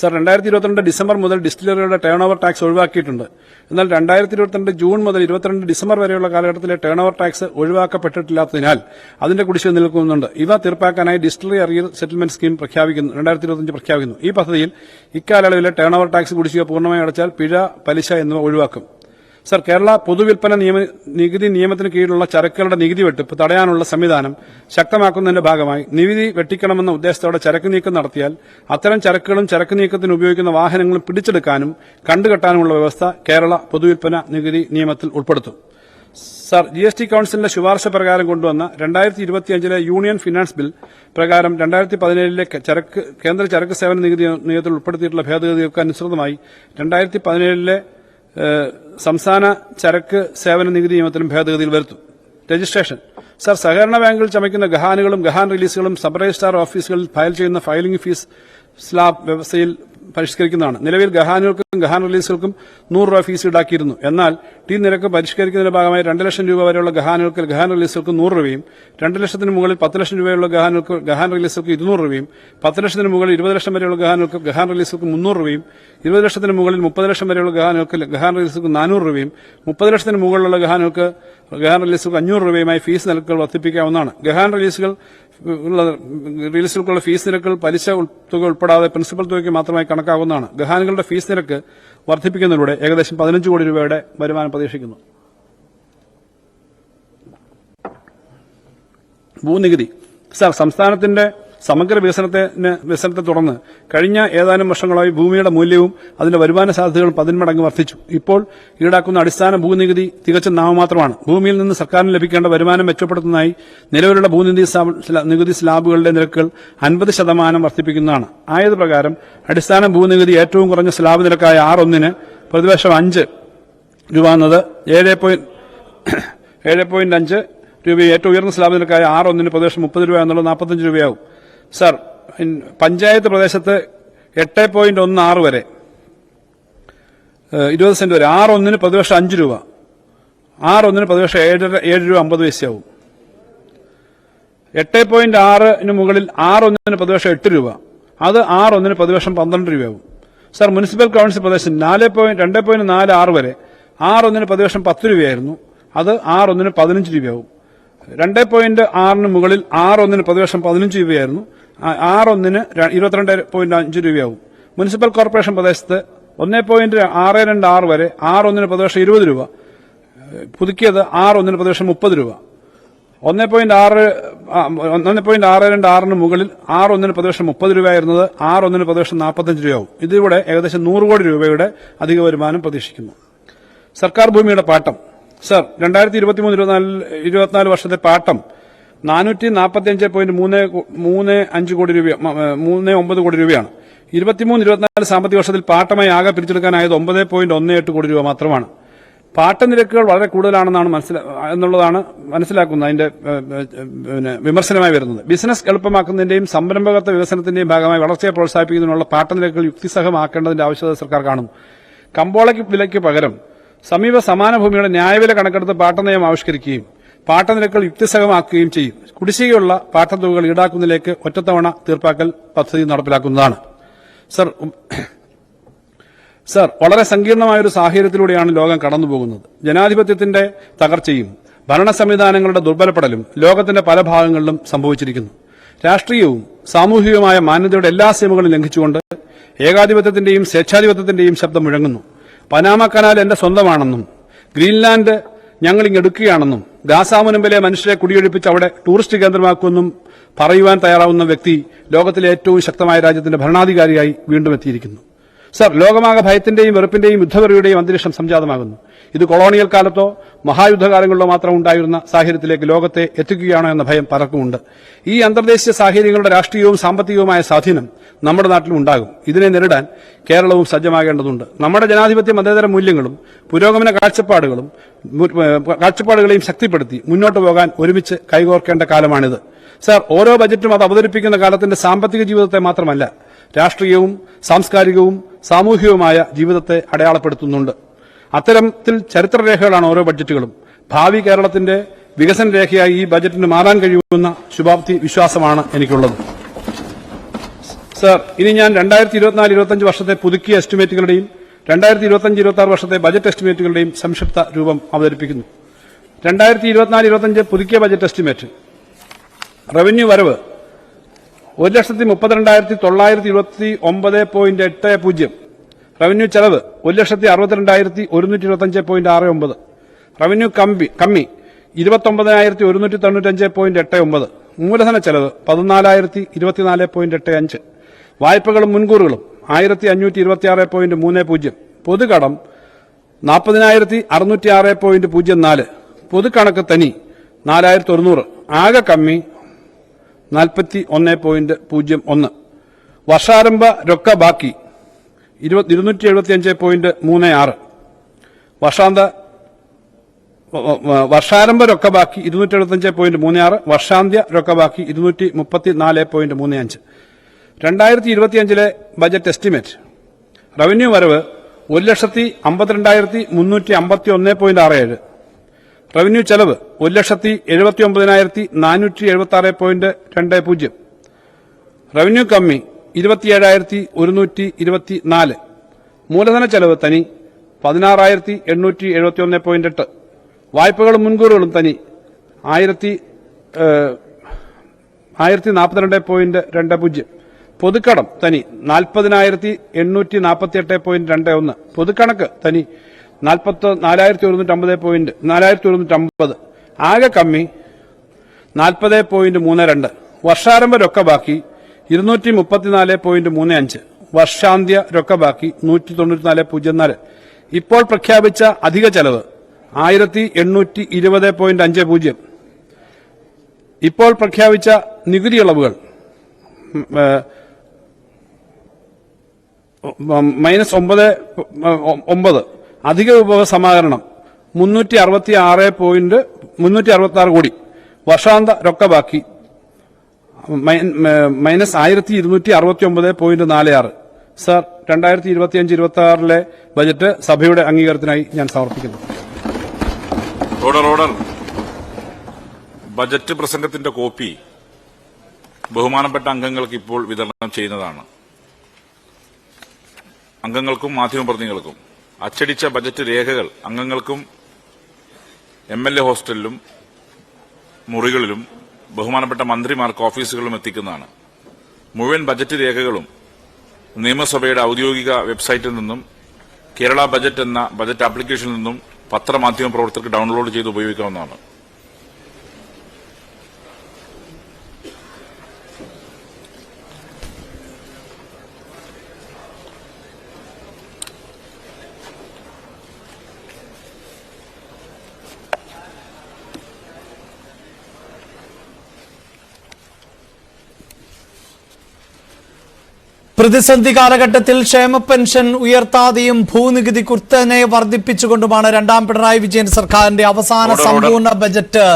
Sir രണ്ടായിരത്തി ഇരുപത്തിരണ്ട് December മുതൽ ഡിസ്റ്റിലറിയുടെ ടേൺ ഓവർ ടാക്സ് ഒഴിവാക്കിയിട്ടുണ്ട്. എന്നാൽ രണ്ടായിരത്തി ഇരുപത്തിരണ്ട് ജൂൺ മുതൽ ഇരുപത്തിരണ്ട് ഡിസംബർ വരെയുള്ള കാലഘട്ടത്തിലെ ടേൺ ഓവർ ടാക്സ് ഒഴിവാക്കപ്പെട്ടിട്ടില്ലാത്തതിനാൽ അതിന്റെ കുടിശ്ശിക നിൽക്കുന്നുണ്ട് ഇവ തീർപ്പാക്കാനായി ഡിസ്റ്റിലറി അറിയൽ സെറ്റിൽമെന്റ് സ്കീം പ്രഖ്യാപിക്കുന്നു രണ്ടായിരത്തി ഇരുപത്തിയഞ്ച് പ്രഖ്യാപിക്കുന്നു. ഈ പദ്ധതിയിൽ ഇക്കാലയളവിലെ ടേൺ ഓവർ ടാക്സ് കുടിശ്ശിക പൂർണമായി അടച്ചാൽ പിഴ പലിശ എന്നിവ ഒഴിവാക്കും. സർ കേരള പൊതുവിൽപ്പന നിയമ നികുതി നിയമത്തിന് കീഴിലുള്ള ചരക്കുകളുടെ നികുതി വെട്ടിപ്പ് തടയാനുള്ള സംവിധാനം ശക്തമാക്കുന്നതിന്റെ ഭാഗമായി നികുതി വെട്ടിക്കണമെന്ന ഉദ്ദേശത്തോടെ ചരക്ക് നീക്കം നടത്തിയാൽ അത്തരം ചരക്കുകളും ചരക്ക് നീക്കത്തിന് ഉപയോഗിക്കുന്ന വാഹനങ്ങളും പിടിച്ചെടുക്കാനും കണ്ടുകെട്ടാനുമുള്ള വ്യവസ്ഥ കേരള പൊതുവിൽപ്പന നികുതി നിയമത്തിൽ ഉൾപ്പെടുത്തും. സർ ജി എസ് ടി കൌൺസിലിന്റെ ശുപാർശ പ്രകാരം കൊണ്ടുവന്ന രണ്ടായിരത്തി ഇരുപത്തിയഞ്ചിലെ യൂണിയൻ ഫിനാൻസ് ബിൽ പ്രകാരം രണ്ടായിരത്തി പതിനേഴിലെ ചരക്ക് കേന്ദ്ര ചരക്ക് സേവന നികുതി നിയമത്തിൽ ഉൾപ്പെടുത്തിയിട്ടുള്ള ഭേദഗതികൾക്ക് അനുസൃതമായി രണ്ടായിരത്തി പതിനേഴിലെ സംസ്ഥാന ചരക്ക് സേവന നികുതി നിയമത്തിലും ഭേദഗതിയിൽ വരുത്തും. രജിസ്ട്രേഷൻ. സർ സഹകരണ ബാങ്കിൽ ചമയ്ക്കുന്ന ഗഹാനുകളും ഗഹാൻ റിലീസുകളും സബ് രജിസ്ട്രാർ ഓഫീസുകളിൽ ഫയൽ ചെയ്യുന്ന ഫയലിംഗ് ഫീസ് സ്ലാബ് വ്യവസ്ഥയിൽ പരിഷ്കരിക്കുന്നതാണ്. നിലവിൽ ഗഹാനുകൾക്കും ഗഹാൻ റിലീസുകൾക്കും നൂറ് രൂപ ഫീസ് ഈടാക്കിയിരുന്നു. എന്നാൽ ടി നിരക്ക് പരിഷ്കരിക്കുന്നതിന്റെ ഭാഗമായി രണ്ട് ലക്ഷം രൂപ വരെയുള്ള ഗഹാനുകൾക്ക് ഗഹാൻ റിലീസുകൾക്ക് നൂറ് രൂപയും രണ്ട് ലക്ഷത്തിന് മുകളിൽ പത്ത് ലക്ഷം രൂപയുള്ള ഗഹാനുകൾക്ക് ഗഹാൻ റിലീസുകൾക്ക് ഇരുന്നൂറ് രൂപയും പത്ത് ലക്ഷത്തിന് മുകളിൽ ഇരുപത് ലക്ഷം വരെയുള്ള ഗഹാനുകൾക്ക് ഗഹാൻ റിലീസുകൾക്ക് മുന്നൂറ് രൂപയും ഇരുപത് ലക്ഷത്തിന് മുകളിൽ മുപ്പത് ലക്ഷം വരെയുള്ള ഗഹാനുകൾക്ക് ഗഹാൻ റിലീസുകൾക്ക് നാനൂറ് രൂപയും മുപ്പത് ലക്ഷത്തിന് മുകളിലുള്ള ഗഹാനുകൾക്ക് ഗഹാൻ റിലീസുകൾക്ക് അഞ്ഞൂറ് രൂപയുമായി ഫീസ് നിരക്കുകൾ വർദ്ധിപ്പിക്കാവുന്നതാണ്. ഗഹാൻ റിലീസുകൾ റിലീസുകൾക്കുള്ള ഫീസ് നിരക്കുകൾ പലിശ തുക ഉൾപ്പെടാതെ പ്രിൻസിപ്പൽ തുകയ്ക്ക് മാത്രമായി കണക്കാവുന്നതാണ് ഗഹാനുകളുടെ ഫീസ് നിരക്ക് വർദ്ധിപ്പിക്കുന്നതിലൂടെ ഏകദേശം പതിനഞ്ച് കോടി രൂപയുടെ വരുമാനം പ്രതീക്ഷിക്കുന്നു. ഭൂനികുതി. സാർ സംസ്ഥാനത്തിന്റെ സമഗ്ര വികസനത്തിന് വികസനത്തെ തുടർന്ന് കഴിഞ്ഞ ഏതാനും വർഷങ്ങളായി ഭൂമിയുടെ മൂല്യവും അതിന്റെ വരുമാന സാധ്യതകളും പതിന്മടങ്ങ് വർദ്ധിച്ചു. ഇപ്പോൾ ഈടാക്കുന്ന അടിസ്ഥാന ഭൂനികുതി തികച്ചും നാമമാത്രമാണ്. ഭൂമിയിൽ നിന്ന് സർക്കാരിന് ലഭിക്കേണ്ട വരുമാനം മെച്ചപ്പെടുത്തുന്നതായി നിലവിലുള്ള ഭൂനികുതി നികുതി സ്ലാബുകളുടെ നിരക്കുകൾ അൻപത് ശതമാനം വർദ്ധിപ്പിക്കുന്നതാണ്. ആയത് പ്രകാരം അടിസ്ഥാന ഭൂനികുതി ഏറ്റവും കുറഞ്ഞ സ്ലാബ് നിരക്കായ ആർ ഒന്നിന് പ്രതിവർഷം അഞ്ച് രൂപ എന്നത് ഏഴ് പോയിന്റ് ഏഴ് പോയിന്റ് അഞ്ച് രൂപയും ഏറ്റവും ഉയർന്ന സ്ലാബ് നിരക്കായ ആറ് ഒന്നിന് പ്രദേശം മുപ്പത് രൂപ എന്നുള്ളത് നാൽപ്പത്തഞ്ച് രൂപയാവും സാർ പഞ്ചായത്ത് പ്രദേശത്ത് എട്ട് പോയിന്റ് ഒന്ന് ആറ് വരെ. ഇരുപത് സെന്റ് വരെ. ആറ് ഒന്നിന് പ്രതിപക്ഷം അഞ്ച് രൂപ. ആറ് ഒന്നിന് പ്രതിപക്ഷം ഏഴര ഏഴ് രൂപ അമ്പത് പൈസയാവും. എട്ട് പോയിന്റ് ആറിന് മുകളിൽ ആറ് ഒന്നിന് പ്രതിപക്ഷം എട്ട് രൂപ. അത് ആറ് ഒന്നിന് പ്രതിപക്ഷം പന്ത്രണ്ട് രൂപയാവും. സർ മുനിസിപ്പൽ കൗൺസിൽ പ്രദേശം നാല് പോയിന്റ് രണ്ട് പോയിന്റ് നാല് ആറ് വരെ ആറ് ഒന്നിന് പ്രതിപക്ഷം പത്ത് രൂപയായിരുന്നു. അത് ആറ് ഒന്നിന് പതിനഞ്ച് രൂപയാവും. രണ്ട് പോയിന്റ് ആറിന് മുകളിൽ ആറ് ഒന്നിന് പ്രതിവർഷം പതിനഞ്ച് രൂപയായിരുന്നു. ആറ് ഒന്നിന് ഇരുപത്തിരണ്ട് പോയിന്റ് അഞ്ച് രൂപയാവും. മുനിസിപ്പൽ കോർപ്പറേഷൻ പ്രദേശത്ത് ഒന്നേ പോയിന്റ് ആറ് രണ്ട് ആറ് വരെ ആറ് ഒന്നിന് പ്രതിവർഷം ഇരുപത് രൂപ. പുതുക്കിയത് ആറ് ഒന്നിന് പ്രതിവർഷം മുപ്പത് രൂപ. ഒന്നേ പോയിന്റ് ആറ് ഒന്ന് പോയിന്റ് ആറ് രണ്ട് ആറിന് മുകളിൽ ആറ് ഒന്നിന് പ്രതിവർഷം മുപ്പത് രൂപയായിരുന്നത് ആറ് ഒന്നിന് പ്രതിവർഷം നാൽപ്പത്തഞ്ച് രൂപയാവും. ഇതിലൂടെ ഏകദേശം നൂറ് കോടി രൂപയുടെ അധിക വരുമാനം പ്രതീക്ഷിക്കുന്നു. സർക്കാർ ഭൂമിയുടെ പാട്ടം. സർ രണ്ടായിരത്തി ഇരുപത്തിമൂന്ന് ഇരുപത്തിനാല് ഇരുപത്തിനാല് വർഷത്തെ പാട്ടം നാനൂറ്റി നാൽപ്പത്തി അഞ്ച് പോയിന്റ് മൂന്ന് മൂന്ന് അഞ്ച് കോടി രൂപ മൂന്ന് ഒമ്പത് കോടി രൂപയാണ്. ഇരുപത്തിമൂന്ന് ഇരുപത്തിനാല് സാമ്പത്തിക വർഷത്തിൽ പാട്ടമായി ആകെ പിരിച്ചെടുക്കാനായത് ഒമ്പത് പോയിന്റ് ഒന്ന് എട്ട് കോടി രൂപ മാത്രമാണ്. പാട്ട നിരക്കുകൾ വളരെ കൂടുതലാണെന്നാണ് മനസ്സിലാ എന്നുള്ളതാണ് മനസ്സിലാക്കുന്നത് അതിന്റെ പിന്നെ വിമർശനമായി വരുന്നത്. ബിസിനസ് എളുപ്പമാക്കുന്നതിന്റെയും സംരംഭകത്വ വികസനത്തിന്റെയും ഭാഗമായി വളർച്ചയെ പ്രോത്സാഹിപ്പിക്കുന്നതിനുള്ള പാട്ട നിരക്കുകൾ യുക്തിസഹമാക്കേണ്ടതിന്റെ ആവശ്യകത സർക്കാർ കാണുന്നു. കമ്പോളയ്ക്ക് വിലയ്ക്ക് പകരം സമീപ സമാന ഭൂമിയുടെ ന്യായവില കണക്കെടുത്ത് പാട്ടനയം ആവിഷ്കരിക്കുകയും പാട്ടനിരക്കൾ യുക്തിസഹമാക്കുകയും ചെയ്യും. കുടിശ്ശികയുള്ള പാട്ടത്തുകകൾ ഈടാക്കുന്നതിലേക്ക് ഒറ്റത്തവണ തീർപ്പാക്കൽ പദ്ധതി നടപ്പിലാക്കുന്നതാണ്. സർ സർ വളരെ സങ്കീർണമായ ഒരു സാഹചര്യത്തിലൂടെയാണ് ലോകം കടന്നുപോകുന്നത്. ജനാധിപത്യത്തിന്റെ തകർച്ചയും ഭരണ സംവിധാനങ്ങളുടെ ദുർബലപ്പെടലും ലോകത്തിന്റെ പല ഭാഗങ്ങളിലും സംഭവിച്ചിരിക്കുന്നു. രാഷ്ട്രീയവും സാമൂഹികവുമായ മാന്യതയുടെ എല്ലാ സീമകളും ലംഘിച്ചുകൊണ്ട് ഏകാധിപത്യത്തിന്റെയും സ്വേച്ഛാധിപത്യത്തിന്റെയും ശബ്ദം മുഴങ്ങുന്നു. പനാമ കനാൽ എന്റെ സ്വന്തമാണെന്നും ഗ്രീൻലാൻഡ് ഞങ്ങൾ ഇങ്ങെടുക്കുകയാണെന്നും ഗാസാമുനമ്പിലെ മനുഷ്യരെ കുടിയൊഴിപ്പിച്ച് അവിടെ ടൂറിസ്റ്റ് കേന്ദ്രമാക്കുമെന്നും പറയുവാൻ തയ്യാറാവുന്ന വ്യക്തി ലോകത്തിലെ ഏറ്റവും ശക്തമായ രാജ്യത്തിന്റെ ഭരണാധികാരിയായി വീണ്ടും എത്തിയിരിക്കുന്നു. സർ ലോകമാകെ ഭയത്തിന്റെയും വെറുപ്പിന്റെയും യുദ്ധവെറിയുടെയും അന്തരീക്ഷം സംജാതമാകുന്നു. ഇത് കൊളോണിയൽ കാലത്തോ മഹായുദ്ധകാലങ്ങളിലോ മാത്രം ഉണ്ടായിരുന്ന സാഹചര്യത്തിലേക്ക് ലോകത്തെ എത്തിക്കുകയാണോ എന്ന ഭയം പലർക്കുമുണ്ട്. ഈ അന്തർദേശീയ സാഹചര്യങ്ങളുടെ രാഷ്ട്രീയവും സാമ്പത്തികവുമായ സ്വാധീനം നമ്മുടെ നാട്ടിലും ഉണ്ടാകും. ഇതിനെ നേരിടാൻ കേരളവും സജ്ജമാകേണ്ടതുണ്ട്. നമ്മുടെ ജനാധിപത്യ മതേതര മൂല്യങ്ങളും പുരോഗമന കാഴ്ചപ്പാടുകളും കാഴ്ചപ്പാടുകളെയും ശക്തിപ്പെടുത്തി മുന്നോട്ട് പോകാൻ ഒരുമിച്ച് കൈകോർക്കേണ്ട കാലമാണിത്. സാർ ഓരോ ബജറ്റും അത് അവതരിപ്പിക്കുന്ന കാലത്തിന്റെ സാമ്പത്തിക ജീവിതത്തെ മാത്രമല്ല രാഷ്ട്രീയവും സാംസ്കാരികവും സാമൂഹികവുമായ ജീവിതത്തെ അടയാളപ്പെടുത്തുന്നുണ്ട്. അത്തരത്തിൽ ചരിത്രരേഖകളാണ് ഓരോ ബഡ്ജറ്റുകളും ഭാവി കേരളത്തിന്റെ വികസന രേഖയായി ഈ ബജറ്റിന് മാറാൻ കഴിയുമെന്ന ശുഭാപ്തി വിശ്വാസമാണ് എനിക്കുള്ളത്. സർ ഇനി ഞാൻ രണ്ടായിരത്തി ഇരുപത്തിനാല് ഇരുപത്തഞ്ച് വർഷത്തെ പുതുക്കിയ എസ്റ്റിമേറ്റുകളുടെയും രണ്ടായിരത്തി ഇരുപത്തഞ്ച് ഇരുപത്തി ആറ് വർഷത്തെ ബജറ്റ് എസ്റ്റിമേറ്റുകളുടെയും സംക്ഷിപ്ത രൂപം അവതരിപ്പിക്കുന്നു. രണ്ടായിരത്തി ഇരുപത്തിനാല് ഇരുപത്തഞ്ച് പുതുക്കിയ ബജറ്റ് എസ്റ്റിമേറ്റ്. റവന്യൂ വരവ് ഒരു ലക്ഷത്തി മുപ്പത്തിരണ്ടായിരത്തി തൊള്ളായിരത്തി ഇരുപത്തി ഒമ്പത് പോയിന്റ് എട്ട് പൂജ്യം. റവന്യൂ ചെലവ് ഒരു ലക്ഷത്തി അറുപത്തിരണ്ടായിരത്തി ഒരുന്നൂറ്റി ഇരുപത്തഞ്ച് പോയിന്റ് ആറ് ഒമ്പത്. റവന്യൂ കമ്പി കമ്മി ഇരുപത്തൊമ്പതിനായിരത്തി ഒരുന്നൂറ്റി തൊണ്ണൂറ്റഞ്ച് പോയിന്റ് എട്ട് ഒമ്പത്. മൂലധന ചെലവ് പതിനാലായിരത്തി ഇരുപത്തിനാല് പോയിന്റ് എട്ട് അഞ്ച്. വായ്പകളും മുൻകൂറുകളും. ആയിരത്തി അഞ്ഞൂറ്റി ഇരുപത്തി ആറ് പോയിന്റ് മൂന്ന് പൂജ്യം. പൊതുകടം നാൽപ്പതിനായിരത്തി അറുന്നൂറ്റി ആറ് പോയിന്റ് പൂജ്യം നാല്. പൊതുക്കണക്ക് തനി നാലായിരത്തി ഒരുന്നൂറ് ആകെ കമ്മി നാൽപ്പത്തി ഒന്ന് പോയിന്റ് പൂജ്യം ഒന്ന്. വർഷാരംഭ രൊക്ക ബാക്കി ഇരുന്നൂറ്റി എഴുപത്തി അഞ്ച് പോയിന്റ് മൂന്ന് ആറ്. വർഷാന്ത വർഷാരംഭ രൊക്ക ബാക്കി ഇരുന്നൂറ്റി എഴുപത്തഞ്ച് പോയിന്റ് മൂന്ന് ആറ്. വർഷാന്ത്യ രൊക്ക ബാക്കി ഇരുന്നൂറ്റി മുപ്പത്തി നാല് പോയിന്റ് മൂന്ന് അഞ്ച്. രണ്ടായിരത്തി ഇരുപത്തിയഞ്ചിലെ ബജറ്റ് എസ്റ്റിമേറ്റ്. റവന്യൂ വരവ് ഒരു ലക്ഷത്തി അമ്പത്തിരണ്ടായിരത്തി മുന്നൂറ്റി അമ്പത്തി ഒന്ന് പോയിന്റ് ആറ് ഏഴ്. റവന്യൂ ചെലവ് ഒരു ലക്ഷത്തി എഴുപത്തി ഒമ്പതിനായിരത്തി നാനൂറ്റി എഴുപത്തി ആറ് പോയിന്റ് രണ്ട് പൂജ്യം. റവന്യൂ കമ്മി ഇരുപത്തിയേഴായിരത്തി ഒരുന്നൂറ്റി ഇരുപത്തി നാല് മൂലധന ചെലവ് തനി പതിനാറായിരത്തി എണ്ണൂറ്റി എഴുപത്തി ഒന്ന് പോയിന്റ് എട്ട്. വായ്പകളും മുൻകൂറുകളും തനി ആയിരത്തി ആയിരത്തി നാൽപ്പത്തിരണ്ട് പോയിന്റ് രണ്ട് പൂജ്യം. പൊതുക്കടം തനി നാൽപ്പതിനായിരത്തി എണ്ണൂറ്റി നാൽപ്പത്തി എട്ട് പോയിന്റ് രണ്ട് ഒന്ന്. പൊതുക്കണക്ക് തനി നാൽപ്പത്തി നാലായിരത്തി ഒരുന്നൂറ്റി അമ്പത് പോയിന്റ് നാലായിരത്തി ഒരുന്നൂറ്റി അമ്പത് ആകെ കമ്മി നാൽപ്പത് പോയിന്റ് മൂന്ന് രണ്ട്. വർഷാരംഭ രൊക്ക ബാക്കി ഇരുന്നൂറ്റി മുപ്പത്തിനാല് പോയിന്റ് മൂന്ന് അഞ്ച്. വർഷാന്ത്യ രൊക്ക ബാക്കി നൂറ്റി തൊണ്ണൂറ്റിനാല് പൂജ്യം നാല്. ഇപ്പോൾ പ്രഖ്യാപിച്ച അധിക ചെലവ് ആയിരത്തി എണ്ണൂറ്റി ഇരുപത് പോയിന്റ് അഞ്ച് പൂജ്യം. ഇപ്പോൾ പ്രഖ്യാപിച്ച നികുതി ഇളവുകൾ മൈനസ് ഒമ്പത് ഒമ്പത്. അധിക വിഭവ സമാഹരണം. മുന്നൂറ്റി അറുപത്തി ആറ് പോയിന്റ് മുന്നൂറ്റി അറുപത്തി ആറ് കോടി. വർഷാന്ത രൊക്ക ബാക്കി. മൈനസ് ആയിരത്തി ഇരുന്നൂറ്റി അറുപത്തി ഒമ്പത് പോയിന്റ് നാല് ആറ്. സർ രണ്ടായിരത്തി ഇരുപത്തി അഞ്ച് ഇരുപത്തി ആറിലെ ബജറ്റ് സഭയുടെ അംഗീകാരത്തിനായി ഞാൻ സമർപ്പിക്കുന്നു. ഓർഡർ ഓർഡർ ബജറ്റ് പ്രസംഗത്തിന്റെ കോപ്പി ബഹുമാനപ്പെട്ട അംഗങ്ങൾക്ക് ഇപ്പോൾ വിതരണം ചെയ്യുന്നതാണ്. അംഗങ്ങൾക്കും മാധ്യമപ്രതിനിധികൾക്കും. അച്ചടിച്ച ബജറ്റ് രേഖകൾ അംഗങ്ങൾക്കും എം എൽ എ ഹോസ്റ്റലിലും മുറികളിലും ബഹുമാനപ്പെട്ട മന്ത്രിമാർക്ക് ഓഫീസുകളിലും എത്തിക്കുന്നതാണ്. മുഴുവൻ ബജറ്റ് രേഖകളും നിയമസഭയുടെ ഔദ്യോഗിക വെബ്സൈറ്റിൽ നിന്നും കേരള ബജറ്റ് എന്ന ബജറ്റ് ആപ്ലിക്കേഷനിൽ നിന്നും പത്രമാധ്യമ പ്രവർത്തകർക്ക് ഡൗൺലോഡ് ചെയ്ത് ഉപയോഗിക്കാവുന്നതാണ്. പ്രതിസന്ധി കാലഘട്ടത്തിൽ ക്ഷേമ പെൻഷൻ ഉയർത്താതെയും ഭൂനികുതി കുത്തനെ വർദ്ധിപ്പിച്ചുകൊണ്ടുമാണ് രണ്ടാം പിണറായി വിജയൻ സർക്കാരിന്റെ അവസാന. സമ്പൂർണ ബജറ്റ്